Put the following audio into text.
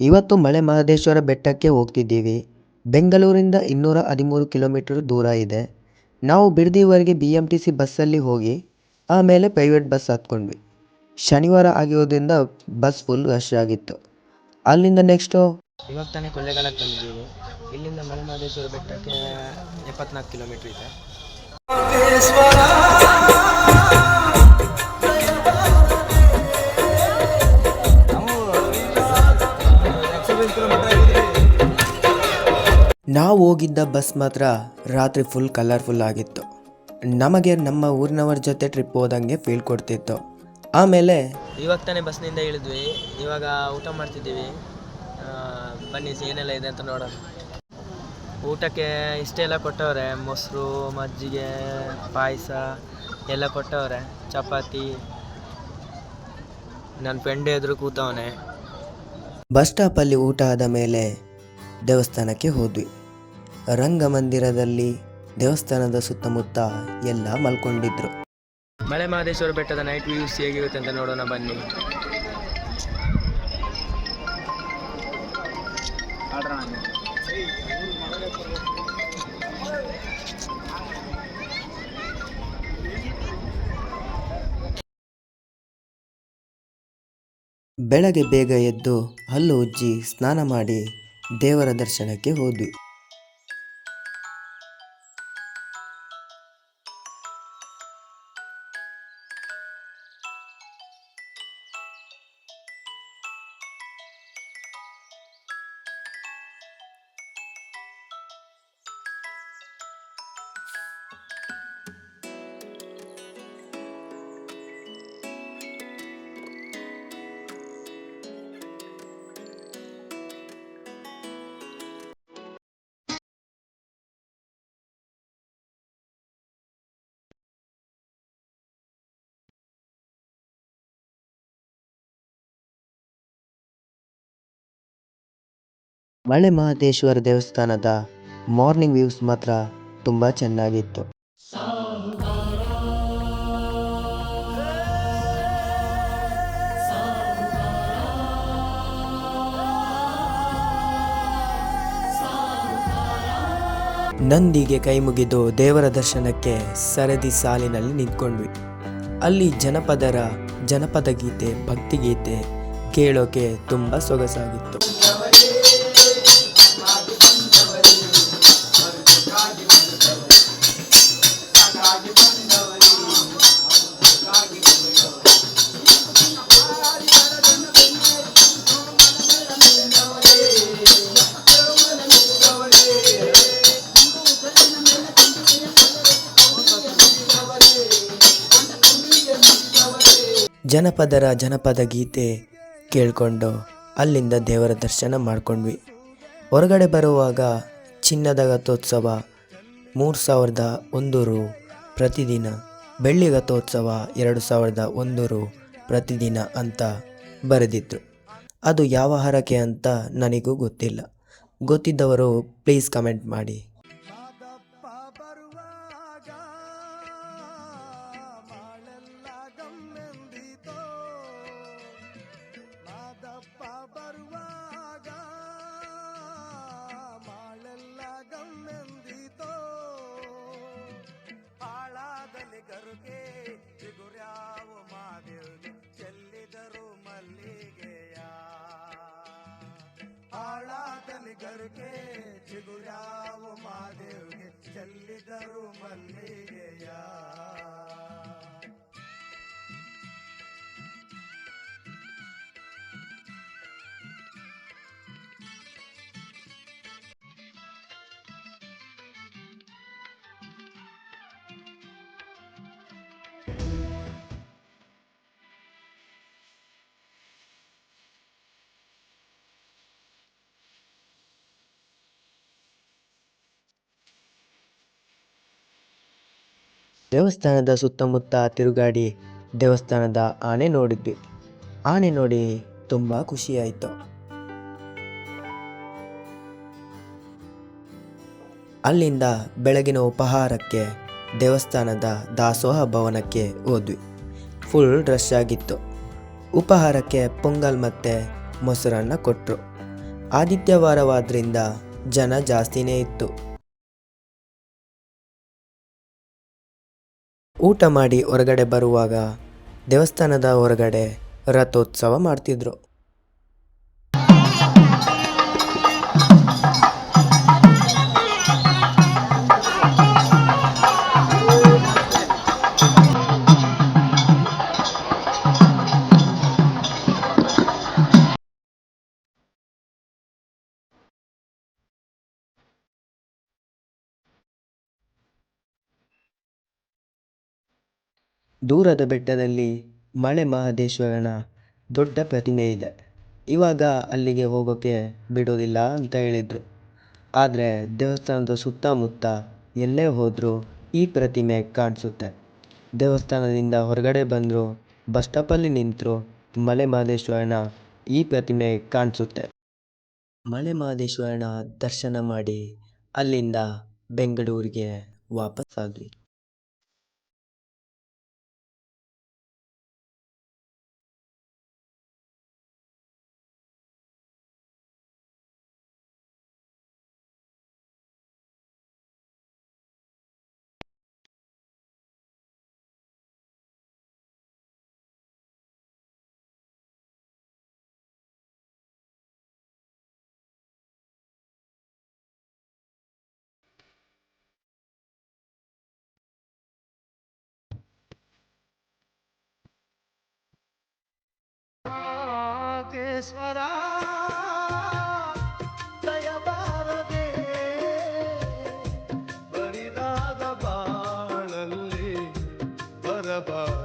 ಇವತ್ತು ಮಲೆ ಮಹದೇಶ್ವರ ಬೆಟ್ಟಕ್ಕೆ ಹೋಗ್ತಿದ್ದೀವಿ. ಬೆಂಗಳೂರಿಂದ ಇನ್ನೂರ ಹದಿಮೂರು ಕಿಲೋಮೀಟರ್ ದೂರ ಇದೆ. ನಾವು ಬಿಡದಿವರೆಗೆ ಬಿ ಎಂ ಟಿ ಸಿ ಬಸ್ಸಲ್ಲಿ ಹೋಗಿ ಆಮೇಲೆ ಪ್ರೈವೇಟ್ ಬಸ್ ಹತ್ಕೊಂಡ್ವಿ. ಶನಿವಾರ ಆಗಿರೋದ್ರಿಂದ ಬಸ್ ಫುಲ್ ರಶ್ ಆಗಿತ್ತು. ಅಲ್ಲಿಂದ ನೆಕ್ಸ್ಟು ಇವಾಗ ತಾನೇ ಕೊಳ್ಳೇಗಾಲಕ್ಕೆ ಬಂದಿದ್ದೀವಿ. ಇಲ್ಲಿಂದ ಮಲೆ ಮಹದೇಶ್ವರ ಬೆಟ್ಟಕ್ಕೆ ಎಪ್ಪತ್ನಾಲ್ಕು ಕಿಲೋಮೀಟರ್ ಇದೆ. ನಾವು ಹೋಗಿದ್ದ ಬಸ್ ಮಾತ್ರ ರಾತ್ರಿ ಫುಲ್ ಕಲರ್ಫುಲ್ ಆಗಿತ್ತು. ನಮಗೆ ನಮ್ಮ ಊರಿನವ್ರ ಜೊತೆ ಟ್ರಿಪ್ ಹೋದಂಗೆ ಫೀಲ್ ಕೊಡ್ತಿತ್ತು. ಆಮೇಲೆ ಇವಾಗ ತಾನೇ ಬಸ್ನಿಂದ ಇಳಿದ್ವಿ. ಇವಾಗ ಊಟ ಮಾಡ್ತಿದ್ದೀವಿ. ಆ, ಬನ್ನಿ ಏನೆಲ್ಲ ಇದೆ ಅಂತ ನೋಡೋಣ. ಊಟಕ್ಕೆ ಇಷ್ಟೆಲ್ಲ ಕೊಟ್ಟವ್ರೆ. ಮೊಸರು ಮಜ್ಜಿಗೆ ಪಾಯಸ ಎಲ್ಲ ಕೊಟ್ಟವ್ರೆ. ಚಪಾತಿ. ನನ್ನ ಫ್ರೆಂಡ್ ಎದುರು ಕೂತವನೆ. ಬಸ್ ಸ್ಟಾಪಲ್ಲಿ ಊಟ ಆದ ಮೇಲೆ ದೇವಸ್ಥಾನಕ್ಕೆ ಹೋದ್ವಿ. ರಂಗಮಂದಿರದಲ್ಲಿ ದೇವಸ್ಥಾನದ ಸುತ್ತಮುತ್ತ ಎಲ್ಲ ಮಲ್ಕೊಂಡಿದ್ರು. ಮಲೆ ಮಹದೇಶ್ವರ ಬೆಟ್ಟದ ನೈಟ್ ವ್ಯೂಸ್ ಹೇಗಿರುತ್ತೆ ಅಂತ ನೋಡೋಣ ಬನ್ನಿ. ಬೆಳಗ್ಗೆ ಬೇಗ ಎದ್ದು ಹಲ್ಲು ಉಜ್ಜಿ ಸ್ನಾನ ಮಾಡಿ ದೇವರ ದರ್ಶನಕ್ಕೆ ಹೋದ್ವಿ. ಮಳೆ ಮಹದೇಶ್ವರ ದೇವಸ್ಥಾನದ ಮಾರ್ನಿಂಗ್ ವ್ಯೂಸ್ ಮಾತ್ರ ತುಂಬ ಚೆನ್ನಾಗಿತ್ತು. ನಂದಿಗೆ ಕೈ ಮುಗಿದು ದೇವರ ದರ್ಶನಕ್ಕೆ ಸರದಿ ಸಾಲಿನಲ್ಲಿ ನಿಂತ್ಕೊಂಡ್ವಿ. ಅಲ್ಲಿ ಜನಪದರ, ಜನಪದ ಗೀತೆ ಭಕ್ತಿಗೀತೆ ಕೇಳೋಕೆ ತುಂಬ ಸೊಗಸಾಗಿತ್ತು. ಜನಪದರ ಜನಪದ ಗೀತೆ ಕೇಳಿಕೊಂಡು ಅಲ್ಲಿಂದ ದೇವರ ದರ್ಶನ ಮಾಡ್ಕೊಂಡ್ವಿ. ಹೊರಗಡೆ ಬರುವಾಗ ಚಿನ್ನದ ಗತೋತ್ಸವ ಮೂರು ಸಾವಿರದ ಒಂದು ರು ಪ್ರತಿದಿನ, ಬೆಳ್ಳಿ ಗತೋತ್ಸವ ಎರಡು ಸಾವಿರದ ಒಂದು ರು ಪ್ರತಿದಿನ ಅಂತ ಬರೆದಿದ್ರು. ಅದು ಯಾವ ಹರಕೆ ಅಂತ ನನಗೂ ಗೊತ್ತಿಲ್ಲ. ಗೊತ್ತಿದ್ದವರು ಪ್ಲೀಸ್ ಕಮೆಂಟ್ ಮಾಡಿ. ಹಾಳಾದಲ್ಲಿ ಗರುಗೆ ಚಿಗುರ್ಯಾವ ಮಾದೇವ್ಗೆ ಚೆಲ್ಲಿದರು ಮಲ್ಲಿಗೆಯ ದೇವಸ್ಥಾನದ ಸುತ್ತಮುತ್ತ ತಿರುಗಾಡಿ ದೇವಸ್ಥಾನದ ಆನೆ ನೋಡಿದ್ವಿ. ಆನೆ ನೋಡಿ ತುಂಬ ಖುಷಿಯಾಯಿತು. ಅಲ್ಲಿಂದ ಬೆಳಗಿನ ಉಪಹಾರಕ್ಕೆ ದೇವಸ್ಥಾನದ ದಾಸೋಹ ಭವನಕ್ಕೆ ಹೋದ್ವಿ. ಫುಲ್ ರಶ್ ಆಗಿತ್ತು. ಉಪಹಾರಕ್ಕೆ ಪೊಂಗಲ್ ಮತ್ತು ಮೊಸರನ್ನ ಕೊಟ್ಟರು ಆದಿತ್ಯವಾರವಾದ್ರಿಂದ ಜನ ಜಾಸ್ತಿನೇ ಇತ್ತು. ಊಟ ಮಾಡಿ ಹೊರಗಡೆ ಬರುವಾಗ ದೇವಸ್ಥಾನದ ಹೊರಗಡೆ ರಥೋತ್ಸವ ಮಾಡ್ತಿದ್ರು. ದೂರದ ಬೆಟ್ಟದಲ್ಲಿ ಮಳೆ ಮಹದೇಶ್ವರನ ದೊಡ್ಡ ಪ್ರತಿಮೆ ಇದೆ. ಇವಾಗ ಅಲ್ಲಿಗೆ ಹೋಗೋಕ್ಕೆ ಬಿಡೋದಿಲ್ಲ ಅಂತ ಹೇಳಿದರು. ಆದರೆ ದೇವಸ್ಥಾನದ ಸುತ್ತಮುತ್ತ ಎಲ್ಲೇ ಹೋದರೂ ಈ ಪ್ರತಿಮೆ ಕಾಣಿಸುತ್ತೆ. ದೇವಸ್ಥಾನದಿಂದ ಹೊರಗಡೆ ಬಂದರು ಬಸ್ ಸ್ಟಾಪಲ್ಲಿ ನಿಂತರು ಮಲೆ ಮಹದೇಶ್ವರನ ಈ ಪ್ರತಿಮೆ ಕಾಣಿಸುತ್ತೆ. ಮಲೆ ಮಹದೇಶ್ವರನ ದರ್ಶನ ಮಾಡಿ ಅಲ್ಲಿಂದ ಬೆಂಗಳೂರಿಗೆ ವಾಪಸ್ಸಾದ್ವಿ. Baba.